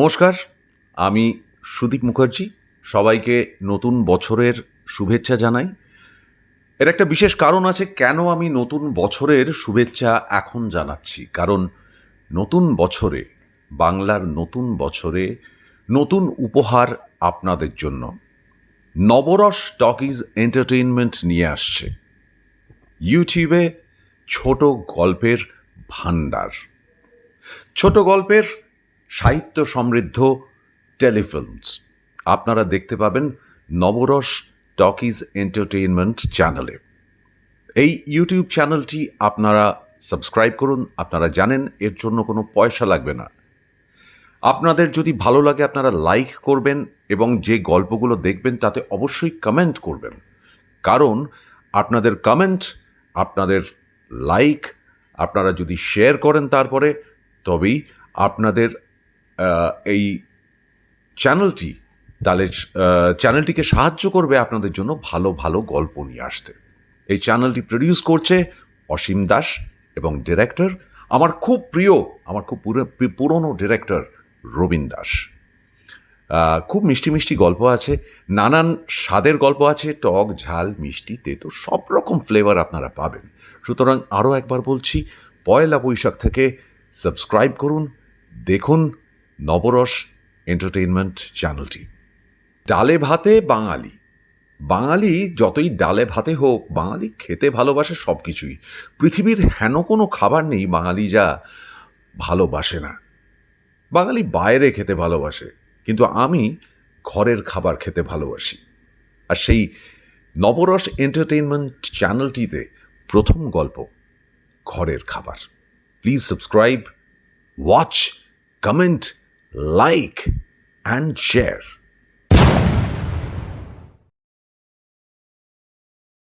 নমস্কার, আমি সুদীপ মুখার্জি। সবাইকে নতুন বছরের শুভেচ্ছা জানাই। এর একটা বিশেষ কারণ আছে কেন আমি নতুন বছরের শুভেচ্ছা এখন জানাচ্ছি। কারণ নতুন বছরে, বাংলার নতুন বছরে নতুন উপহার আপনাদের জন্য নবরস টকিজ এন্টারটেইনমেন্ট নিয়ে আসছে। ইউটিউবে ছোট গল্পের ভাণ্ডার। ছোট গল্পের সাহিত্য সমৃদ্ধ টেলিফিল্মস। আপনারা দেখতে পাবেন নবরস টকিজ এন্টারটেইনমেন্ট চ্যানেলে। এই ইউটিউব চ্যানেলটি আপনারা সাবস্ক্রাইব করুন, আপনারা জানেন এর জন্য কোনো পয়সা লাগবে না। আপনাদের যদি ভালো লাগে আপনারা লাইক করবেন এবং যে গল্পগুলো দেখবেন তাতে অবশ্যই কমেন্ট করবেন। কারণ আপনাদের কমেন্ট, আপনাদের লাইক, আপনারা যদি শেয়ার করেন তারপরে, তবেই আপনাদের এই চ্যানেলটি তাহলে চ্যানেলটিকে সাহায্য করবে আপনাদের জন্য ভালো ভালো গল্প নিয়ে আসতে। এই চ্যানেলটি প্রডিউস করছে অসীম দাস এবং ডিরেক্টর আমার খুব প্রিয়, আমার খুব পুরো- পুরনো ডিরেক্টর রবীন দাস। খুব মিষ্টি মিষ্টি গল্প আছে, নানান স্বাদের গল্প আছে, টক, ঝাল, মিষ্টি, তেতো সব রকম ফ্লেভার আপনারা পাবেন। সুতরাং আরও একবার বলছি, পয়লা বৈশাখ থেকে সাবস্ক্রাইব করুন, দেখুন নবরস এন্টারটেইনমেন্ট চ্যানেলটি ডালে ভাতে বাঙালি। বাঙালি যতই ডালে ভাতে হোক, বাঙালি খেতে ভালোবাসে সব কিছুই পৃথিবীর হেন কোনো খাবার নেই বাঙালি যা ভালোবাসে না। বাঙালি বাইরে খেতে ভালোবাসে, কিন্তু আমি ঘরের খাবার খেতে ভালোবাসি। আর সেই নবরস এন্টারটেইনমেন্ট চ্যানেলটিতে প্রথম গল্প, ঘরের খাবার। Please subscribe watch comment like and share